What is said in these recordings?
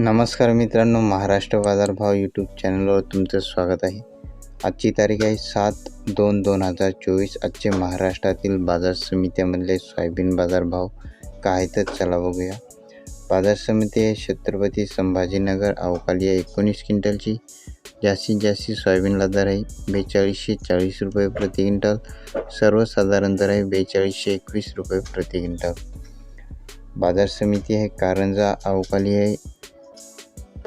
नमस्कार मित्रांनो महाराष्ट्र बाजारभाव यूट्यूब चॅनलवर तुमचं स्वागत आहे. आजची तारीख आहे सात दोन दोन हजार चोवीस. आजचे महाराष्ट्रातील बाजार समित्यामधले सोयाबीन बाजारभाव काय तर चला बघूया. बाजार समिती आहे छत्रपती संभाजीनगर अवकाली आहे एकोणीस क्विंटलची. जास्तीत जास्त सोयाबीनला दर आहे बेचाळीसशे चाळीस रुपये प्रति क्विंटल. सर्वसाधारण दर आहे बेचाळीसशे एकवीस रुपये प्रति क्विंटल. बाजार समिती आहे कारंजा अवकाली आहे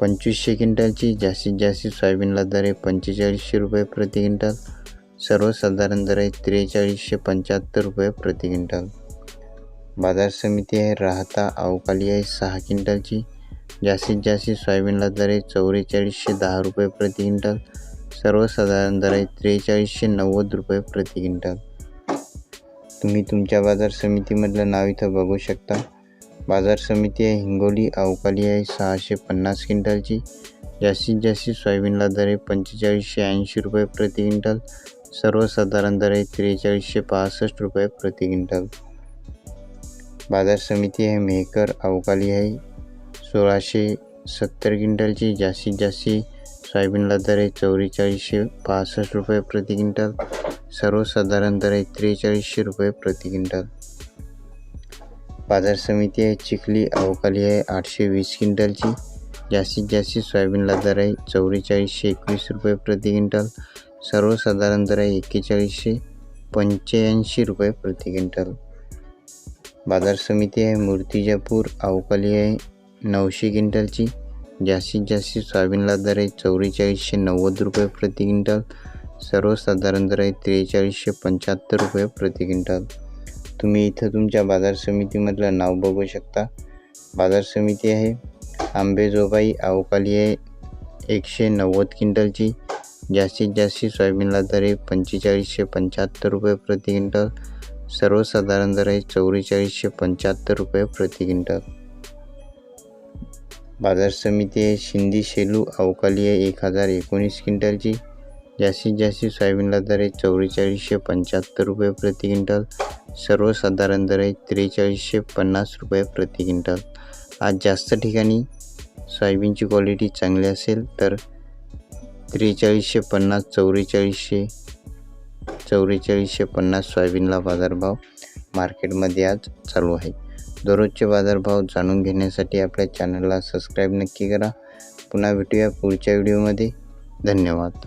पंचवीसशे क्विंटलची जास्तीत जास्त सोयाबीनला दर आहे पंचेचाळीसशे रुपये प्रति क्विंटल. सर्वसाधारण दर आहे त्रेचाळीसशे पंच्याहत्तर रुपये प्रति क्विंटल. बाजार समिती आहे राहता अवकाली आहे सहा क्विंटलची. जास्तीत जास्त सोयाबीनला दर आहे चौवेचाळीसशे दहा रुपये प्रति क्विंटल. सर्वसाधारण दर आहे त्रेचाळीसशे नव्वद रुपये प्रति क्विंटल. तुम्ही तुमच्या बाजार समितीमधलं नाव इथं बघू शकता. बाज़ार समिती आहे हिंगोली, अवकाली आहे सहाशे पन्नास क्विंटलची. जास्तीत जास्त सोयाबीनला दर आहे पंचेचाळीसशे ऐंशी रुपये प्रति क्विंटल. सर्वसाधारण दर आहे त्रेचाळीसशे पासष्ट रुपये प्रति क्विंटल. बाज़ार समिती आहे मेहकर, अवकाली आहे सोळाशे सत्तर क्विंटलची. जास्तीत जास्त सोयाबीनला दर आहे चौवेचाळीसशे पासष्ट रुपये प्रति क्विंटल. सर्वसाधारण दर आहे त्रेचाळीसशे रुपये प्रति क्विंटल. बाजार समिती आहे चिखली अवकाली आहे आठशे वीस क्विंटलची. जास्तीत जास्त सोयाबीनला दर आहे चौवेचाळीसशे एकवीस रुपये प्रति क्विंटल. सर्वसाधारण दर आहे एक्केचाळीसशे पंच्याऐंशी रुपये प्रति क्विंटल. बाजार समिती आहे मूर्तिजापूर अवकाली आहे नऊशे क्विंटलची. जास्तीत जास्त सोयाबीनला दर आहे चौवेचाळीसशे नव्वद रुपये प्रति क्विंटल. सर्वसाधारण दर आहे त्रेचाळीसशे पंच्याहत्तर रुपये प्रति क्विंटल. तुम्ही इथं तुमच्या बाजार समितीमधलं नाव बघू शकता. बाजार समिती आहे. आंबेजोबाई अवकाली आहे. एकशे नव्वद क्विंटलची. जास्तीत जास्त सोयाबीनला दर आहे पंचेचाळीसशे पंच्याहत्तर रुपये प्रति क्विंटल. सर्वसाधारण दर आहे चौवेचाळीसशे पंच्याहत्तर रुपये प्रति क्विंटल. बाजार समिती आहे. शिंदी शेलू अवकाली आहे एक हजार एकोणीस क्विंटलची. जास्तीत जास्त सोयाबीनला दर आहे चौवेचाळीसशे पंच्याहत्तर रुपये प्रति क्विंटल. सर्वसाधारण दर आहे त्रेचाळीसशे पन्नास रुपये प्रति क्विंटल. आज जास्त ठिकाणी सोयाबीनची क्वालिटी चांगली असेल तर त्रेचाळीसशे पन्नास चौवेचाळीसशे चौवेचाळीसशे पन्नास सोयाबीनला बाजारभाव मार्केटमध्ये आज चालू आहे. दररोजचे बाजारभाव जाणून घेण्यासाठी आपल्या चॅनलला सबस्क्राईब नक्की करा. पुन्हा भेटूया पुढच्या व्हिडिओमध्ये धन्यवाद.